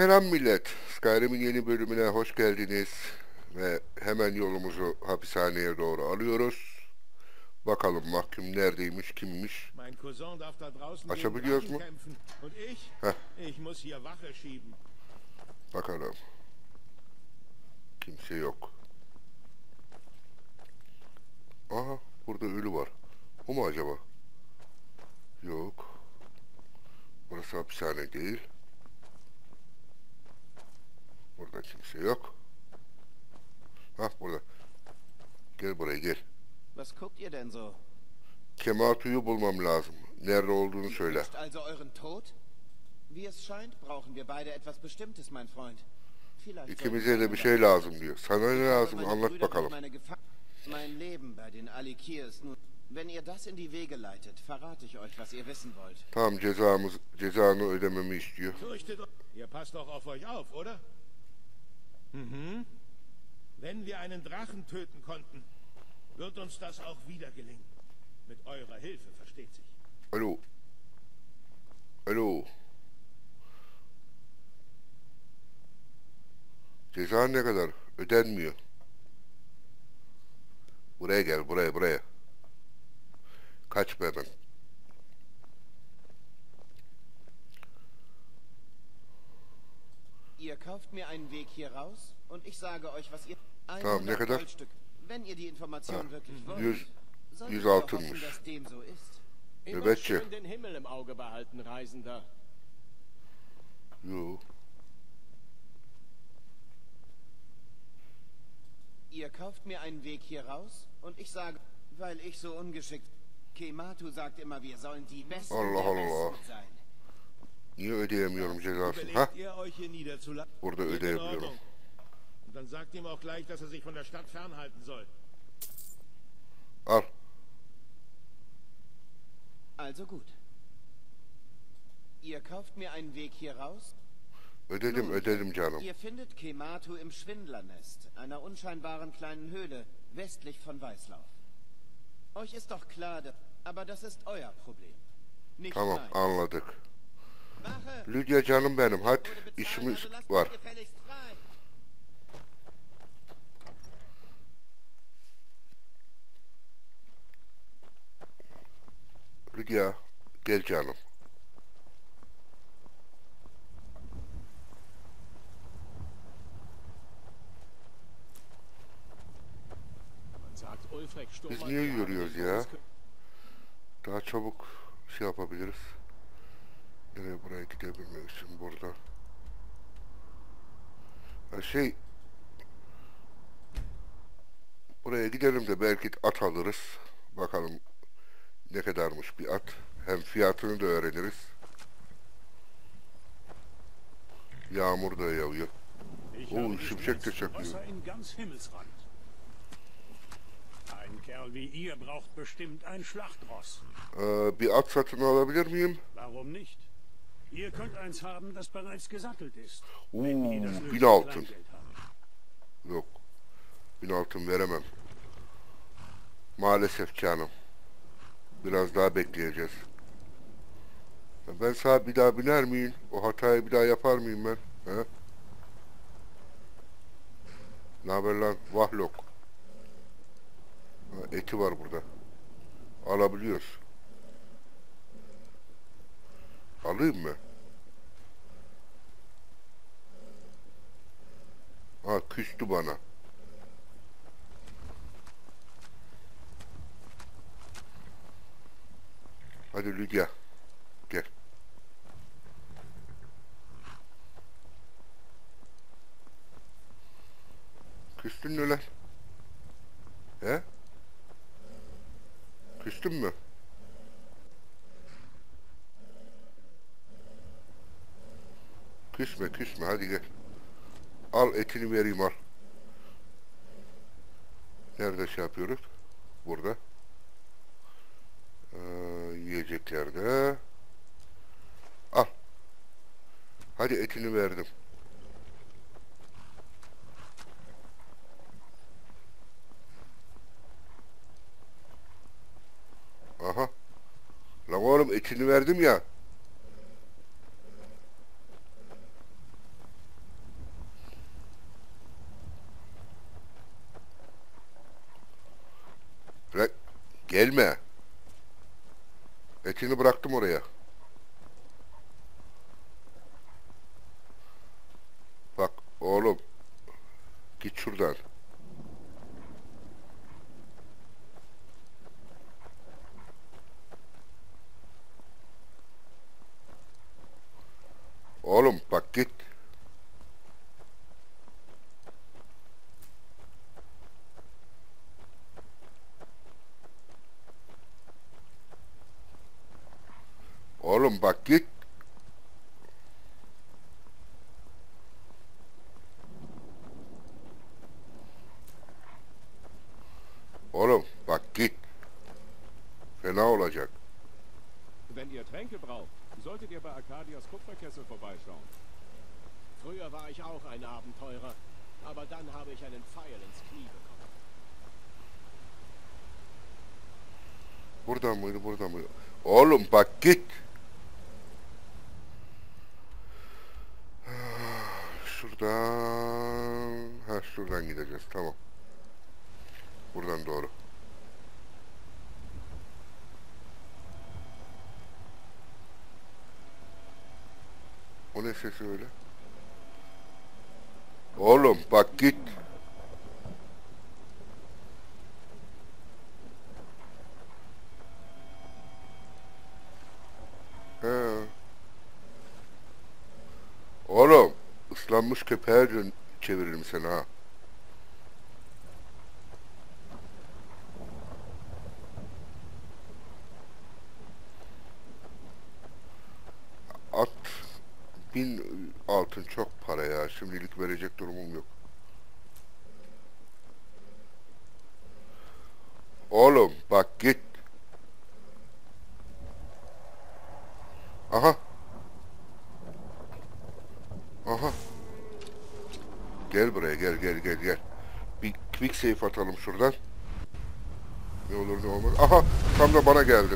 Selam millet. Skyrim'in yeni bölümüne hoş geldiniz. Ve hemen yolumuzu hapishaneye doğru alıyoruz. Bakalım mahkum neredeymiş, kimmiş. Açabiliyoruz mu? Heh. Bakalım. Kimse yok. Aha, burada ölü var. O mu acaba? Yok. Burası hapishane değil. Burada kimse yok. Hah burada. Gel buraya gel. Was guckt ihr denn so? Kematu'yu bulmam lazım. Nerede olduğunu söyle. Also euren Tod? Wie es scheint, brauchen wir beide etwas Bestimmtes, mein Freund. Vielleicht İkimize de bir şey lazım diyor. Sana ne lazım anlat bakalım. Mein Leben bei den Alikirs nun. Wenn ihr das in die Wege leitet, verrate ich euch, was ihr wissen wollt. Tamam cezamız cezanı ödememi istiyor. Ihr passt doch auf euch auf, oder? Mhm. Wenn wir einen Drachen töten konnten, wird uns das auch wieder gelingen. Mit eurer Hilfe, versteht sich. Alo. Alo. Ceza ne kadar? Ödenmiyor. Buraya gel, buraya, buraya. Kaçma hemen. Ihr kauft mir einen Weg hier raus und ich sage euch, was ihr... Tamam, ne 100 kadar? Goldstück. Wenn ihr die Information Ah, wirklich wollt, altınmış. hoffen, dass dem so ist. Immer Nöbetçi. schön den Himmel im Auge behalten, Reisender. Yo. Ihr kauft mir einen Weg hier raus und ich sage, weil ich so ungeschickt... Kematu sagt immer, wir sollen die Besten Allah der Allah. Besten sein. Niye ödeyemiyorum cezasını? Ha? Überlegt ihr euch hier niederzulassen? Burada. Und dann sagt ihm auch gleich, dass er sich von der Stadt fernhalten soll. Al. Also gut. Ihr kauft mir einen Weg hier raus. Ödedim, Nun, ödedim canım. Ihr findet Kematu im Schwindlernest, einer unscheinbaren kleinen Höhle westlich von Weißlauf. Euch ist doch klar, aber das ist euer Problem. Nicht Tamam, mein. anladık. Lydia canım benim, hadi. İşimiz var. Lydia, gel canım. Biz niye yürüyoruz ya? Daha çabuk şey yapabiliriz. Nereye buraya gidebilmek için burada. Ha şey... Buraya gidelim de belki at alırız. Bakalım ne kadarmış bir at. Hem fiyatını da öğreniriz. Yağmur da yağıyor. Habe Şimşek de çakıyor. Ein Kerl wie ihr braucht bestimmt ein Schlachtross. Ee, bir at satın alabilir miyim? Warum nicht? Ihr könnt eins haben, das bereits gesattelt ist. Oo, bin altın. Yok. Bin altın veremem. Maalesef canım. Biraz daha bekleyeceğiz. Ben sana bir daha biner miyim? O hatayı bir daha yapar mıyım ben? He? Ne haber lan? Vahlok. Ha, eti var burada. Alabiliyoruz. Alayım mı? Ha küstü bana. Hadi Lydia. Gel. Küstün lan? He? Küstün mü? Küsme küsme hadi gel. Al etini vereyim al. Nerede şey yapıyoruz? Burada. Ee, yiyeceklerde. Al. Hadi etini verdim. Aha. Lan oğlum etini verdim ya. Lan gelme. Etini bıraktım oraya. Bak oğlum. Git şuradan. Oğlum bak git. Git. Oğlum bak git. Fena olacak. Wenn ihr Tränke braucht, solltet ihr bei Arcadias Kupferkessel vorbeischauen. Früher war ich auch ein Abenteurer, aber dann habe ich einen Pfeil ins Knie bekommen. Buradan mıydı buradan mıydı? Oğlum bak git. Şuradan... Ha şuradan gideceğiz tamam. Buradan doğru. O ne sesi öyle? Oğlum bak git. He. Oğlum ıslanmış köpeğe çeviririm seni ha. At bin altın çok para ya. Şimdilik verecek durumum yok. Oğlum bak git. Aha. Aha. Gel buraya gel gel gel gel. Save atalım şuradan. Ne olur ne olmaz. Aha tam da bana geldi.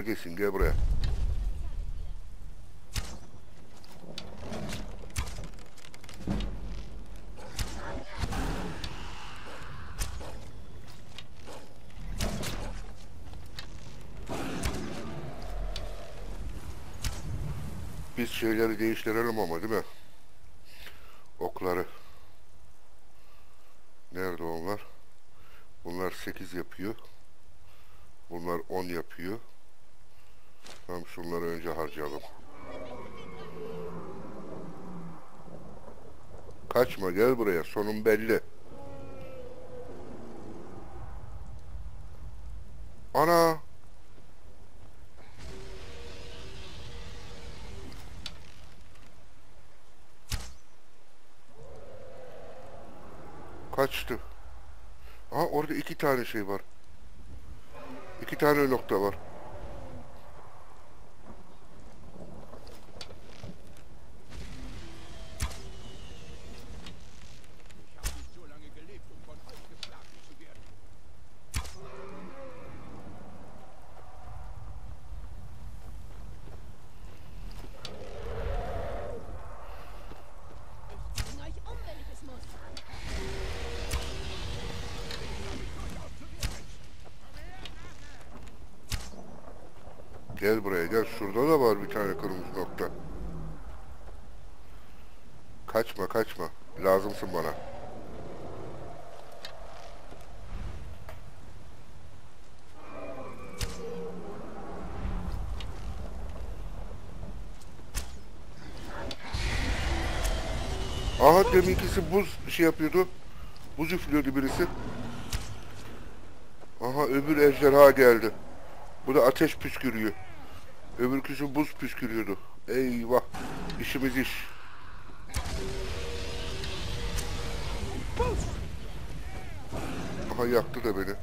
Neredesin? Gel buraya. Biz şeyleri değiştirelim ama değil mi? Okları. Nerede onlar? Bunlar 8 yapıyor. Bunlar 10 yapıyor. Tamam şunları önce harcayalım. Kaçma gel sonun belli. Ana! Kaçtı. Aa orada iki tane şey var. İki tane nokta var. Ich habe nicht so lange gelebt, um von euch geschlagen zu werden. Ich bring euch um, wenn ich es muss. Gel buraya gel. Şurada da var bir tane kırmızı nokta. Kaçma. Lazımsın bana. Aha deminkisi buz şey yapıyordu. Buz üflüyordu birisi. Aha öbür ejderha geldi. Bu da ateş püskürüyor. Öbürküsü buz püskürüyordu. Eyvah. İşimiz iş. Hakan yaktı da beni.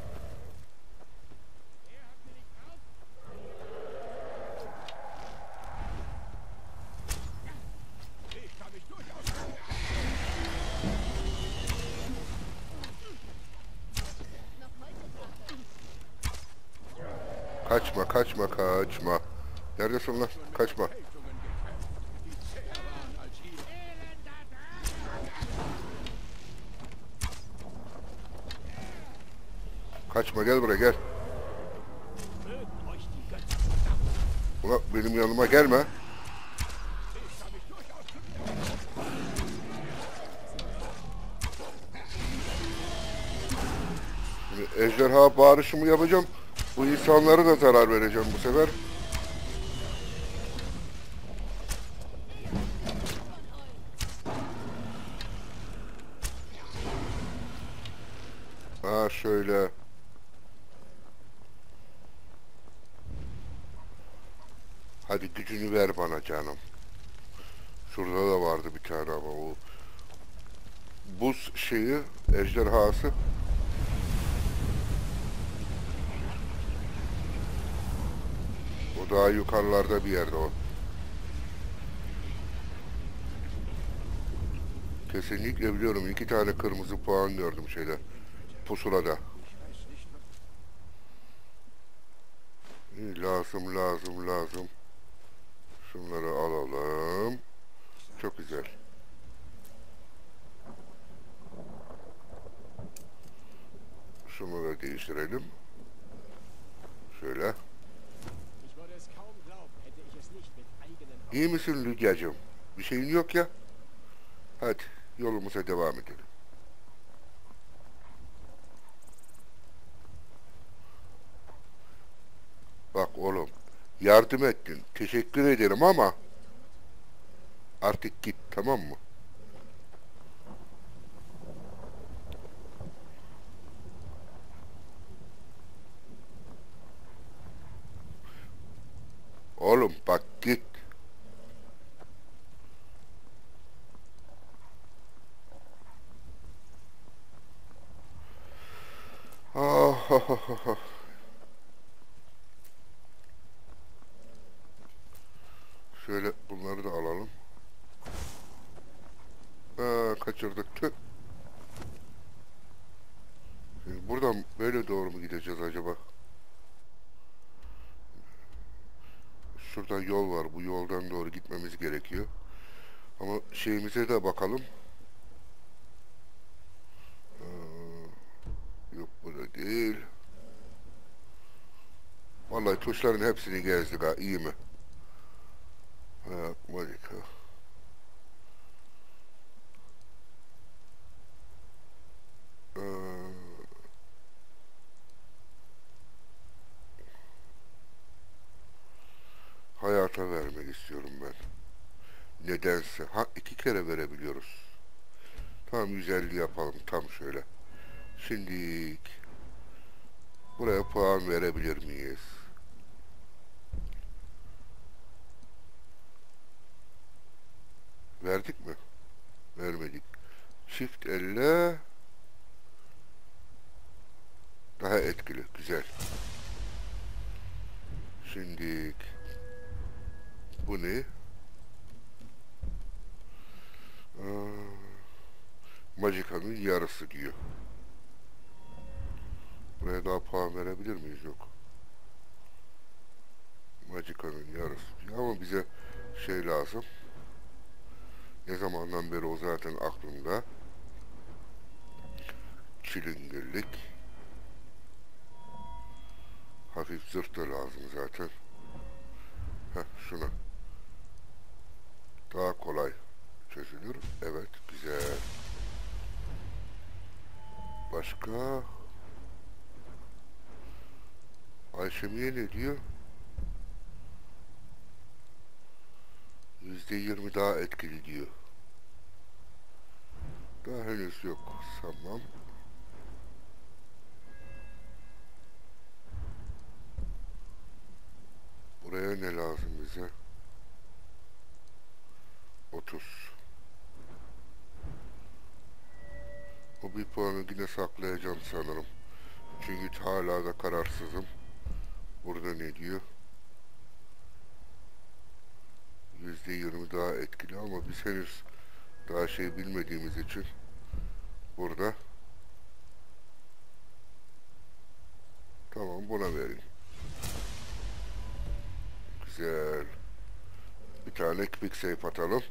Kaçma, kaçma, kaçma. Neredesin lan? Kaçma. Kaçma gel buraya gel. Ulan benim yanıma gelme. Ejderha bağırışımı yapacağım. Bu insanlara da zarar vereceğim bu sefer. Ha şöyle. Hadi gücünü ver bana canım. Şurada da vardı bir tane ama o buz şeyi ejderhası. O daha yukarılarda bir yerde o. Kesinlikle biliyorum. iki tane kırmızı puan gördüm şeyde. Pusulada. Lazım lazım lazım. Şunları alalım. Çok güzel. Şunu da değiştirelim. Şöyle. İyi misin Lüdyacığım? Bir şeyin yok ya. Hadi yolumuza devam edelim. Bak oğlum yardım ettin. Teşekkür ederim ama artık git tamam mı? Oğlum bak git. Ah, ah, ah, ah. Şöyle bunları da alalım. Ha, kaçırdık. Tüh. Şimdi buradan böyle doğru mu gideceğiz acaba? Şuradan yol var. Bu yoldan doğru gitmemiz gerekiyor. Ama şeyimize de bakalım. Ee, Yok bu da değil. Vallahi tuşların hepsini gezdik ha. iyi mi? Monika. Ee, hayata vermek istiyorum ben. Nedense. Ha iki kere verebiliyoruz. Tamam 150 yapalım tam şöyle. Şimdi buraya puan verebilir miyiz? Verdik mi? Vermedik. Çift elle daha etkili. Güzel. Şimdi bu ne? Aa, Magica'nın yarısı diyor. Buraya daha puan verebilir miyiz? Yok. Magica'nın yarısı diyor ama bize şey lazım. Ne zamandan beri o zaten aklımda. Çilingirlik. Hafif zırh da lazım zaten. Heh şuna. Daha kolay çözülür. Evet güzel. Başka? Ayşemiye ne diyor? Yüzde yirmi daha etkili diyor. Daha henüz yok. Tamam. Buraya ne lazım bize? 30. O bir puanı yine saklayacağım sanırım. Çünkü hala da kararsızım. Burada ne diyor? Yüzde yirmi daha etkili ama biz henüz daha şey bilmediğimiz için burada tamam buna vereyim. Güzel. Bir tane quick save atalım.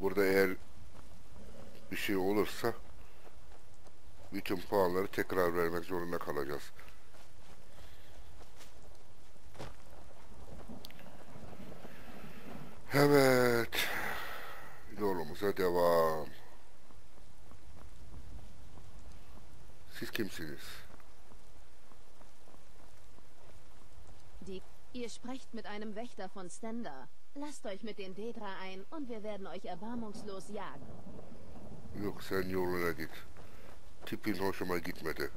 Burada eğer bir şey olursa bütün puanları tekrar vermek zorunda kalacağız. Evet. Yolumuza devam. Siz kimsiniz? Die Ihr sprecht mit einem Wächter von Stender. Lasst euch mit den Dedra ein und wir werden euch erbarmungslos jagen. Yok sen yoluna git. Tipin hoşuma gitmedi.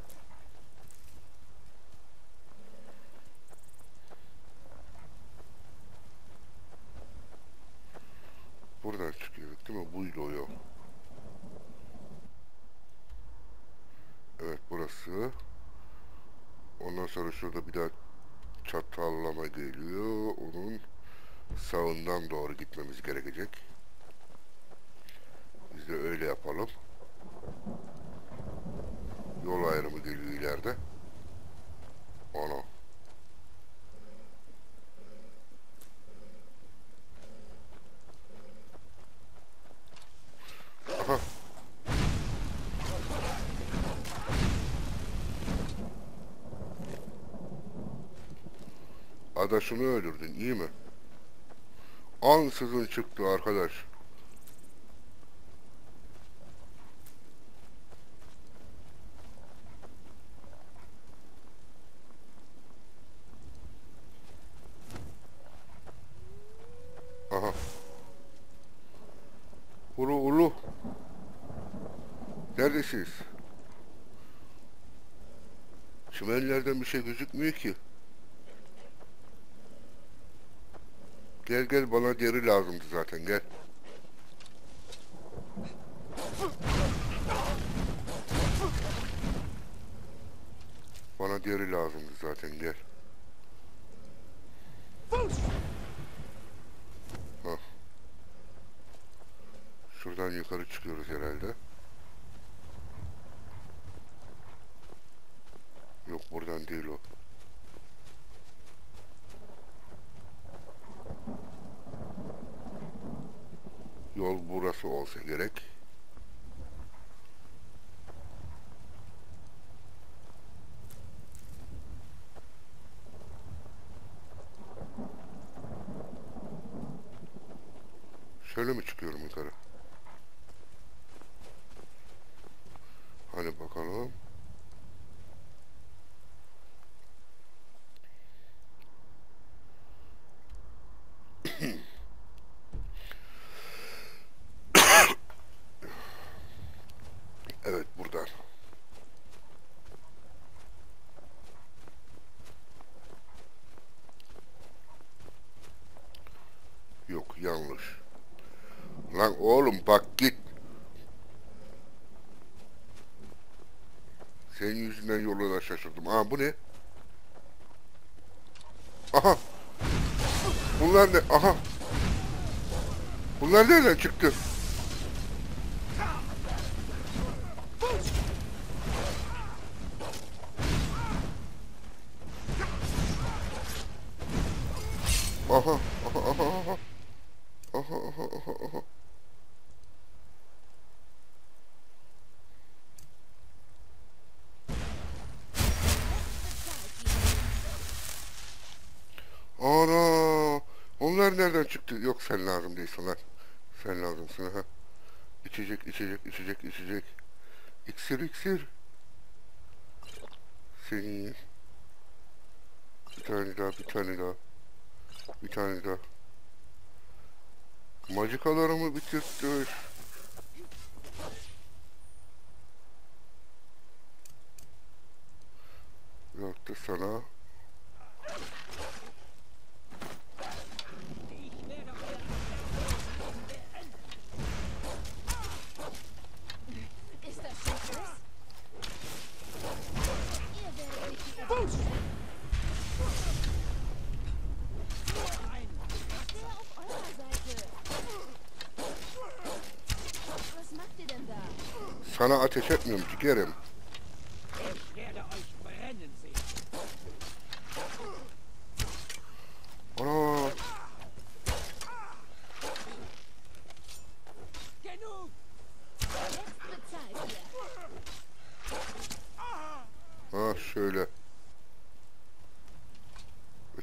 Mi? Buydu o yol. Evet burası. Ondan sonra şurada bir daha çatallama geliyor. Onun sağından doğru gitmemiz gerekecek. Biz de öyle yapalım. Yol ayrımı geliyor ileride. Ana. Aha. Adaşını öldürdün iyi mi? Ansızın çıktı arkadaş. Aha. Ulu ulu. Neredesiniz? Çimenlerden bir şey gözükmüyor ki. Gel gel bana deri lazımdı zaten gel. Bana deri lazımdı zaten gel. Hah. Şuradan yukarı çıkıyoruz herhalde. Yok buradan değil o. Yol burası olsa gerek. Şöyle mi çıkıyorum yukarı? Hani bakalım. Evet buradan. Yok yanlış. Lan oğlum bak git. Senin yüzünden yoluna şaşırdım. Aa bu ne? Aha. Bunlar ne? Aha. Bunlar nereden çıktı? Aha, aha, aha, aha. Aha, aha, aha, aha. Ana! Onlar nereden çıktı? Yok sen lazım değilsin lan. Sen lazımsın ha. İçecek, içecek, içecek, içecek. İksir, iksir. Senin. Bir tane daha, bir tane daha. Bir tane daha. Macikalarımı bitirtti. Yok da sana. Ist das schon alles? Ihr werdet mich überraschen. Der auf eurer Seite. Was macht ihr denn da? Sana ateş etmiyorum ciğerim. Ich werde euch brennen sehen. Ana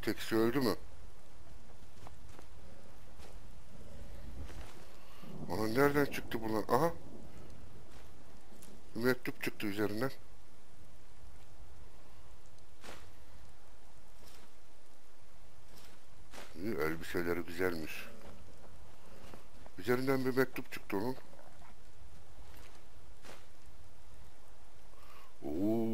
Ötekisi öldü mü? Ana nereden çıktı bunlar? Aha. Bir mektup çıktı üzerinden. İyi, elbiseleri güzelmiş. Üzerinden bir mektup çıktı onun. Oo.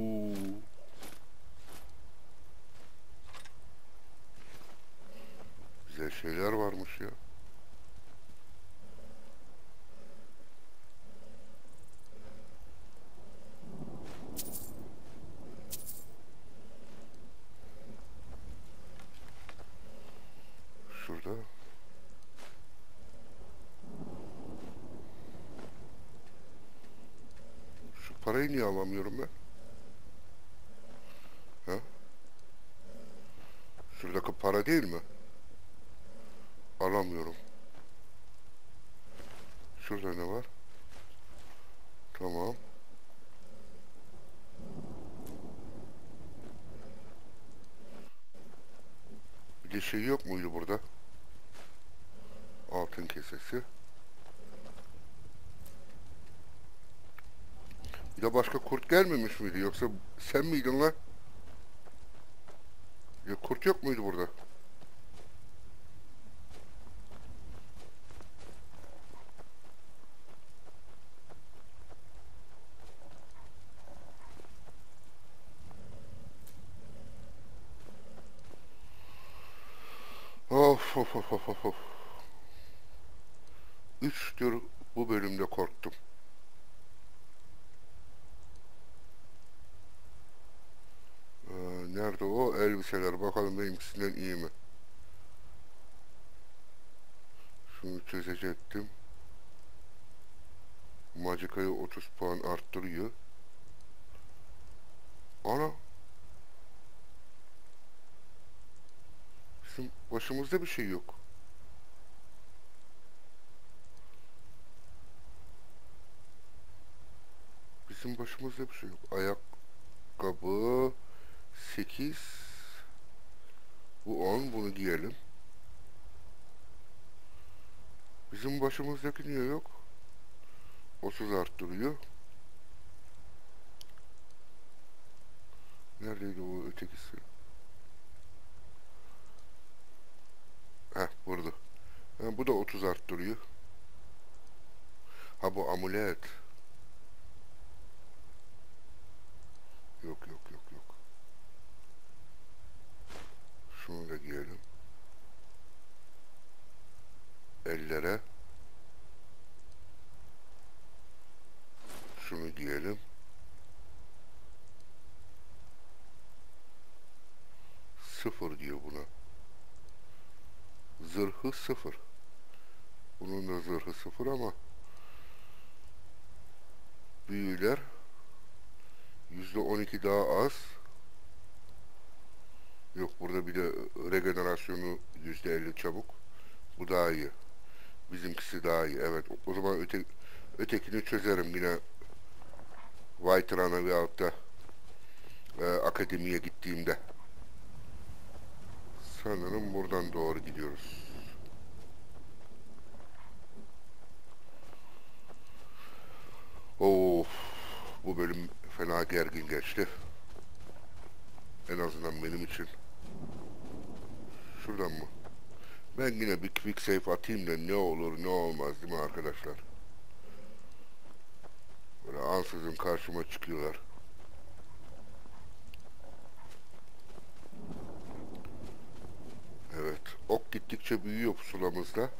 Güzel şeyler varmış ya. Şurada. Şu parayı niye alamıyorum ben? Ha? Şuradaki para değil mi? Alamıyorum. Şurada ne var? Tamam. Bir şey yok muydu burada? Altın kesesi. De başka kurt gelmemiş miydi yoksa sen miydin lan? Ya kurt yok muydu burada? Of of of of of of. Üçtür bu bölümde korktum. Ee, nerede o elbiseler? Bakalım benimkisinden iyi mi? Şunu çözecektim. Magica'yı 30 puan arttırıyor. Ana. Bizim başımızda bir şey yok. Bizim başımızda bir şey yok. Ayakkabı 8 Bu 10 bunu giyelim. Bizim başımızdaki niye yok? 30 arttırıyor. Neredeydi o ötekisi? Heh burada. Ha, bu da 30 arttırıyor. Ha bu amulet. Yok yok yok yok. Şunu da giyelim. Ellere. Şunu giyelim. Sıfır diyor buna. Zırhı sıfır. Bunun da zırhı sıfır ama büyüler yüzde on iki daha az. Yok burada bir de regenerasyonu yüzde elli çabuk. Bu daha iyi. Bizimkisi daha iyi. Evet. O zaman öte, ötekini çözerim yine White Run'a veyahut da e, akademiye gittiğimde. Sanırım buradan doğru gidiyoruz. Of, bu bölüm fena gergin geçti. En azından benim için. Şuradan mı? Ben yine bir quick save atayım da ne olur ne olmaz değil mi arkadaşlar? Böyle ansızın karşıma çıkıyorlar. Evet, ok gittikçe büyüyor pusulamızda.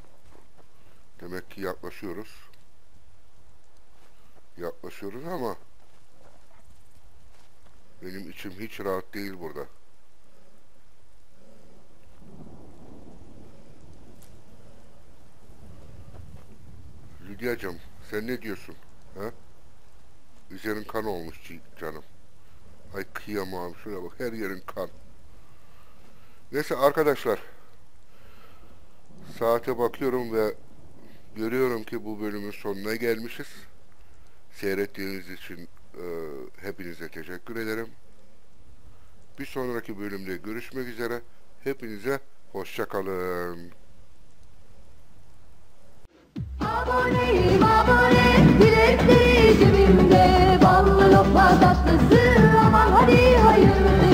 Demek ki yaklaşıyoruz. Yaklaşıyoruz ama benim içim hiç rahat değil burada. Lydia'cığım sen ne diyorsun? Ha? Üzerin kan olmuş canım. Ay kıyamam şuraya bak her yerin kan. Neyse arkadaşlar. Saate bakıyorum ve görüyorum ki bu bölümün sonuna gelmişiz. Seyrettiğiniz için e, hepinize teşekkür ederim. Bir sonraki bölümde görüşmek üzere. Hepinize hoşça kalın. Aboneyim abone, bilekleri cebimde Ballı lokma tatlısı, aman hadi hayırdır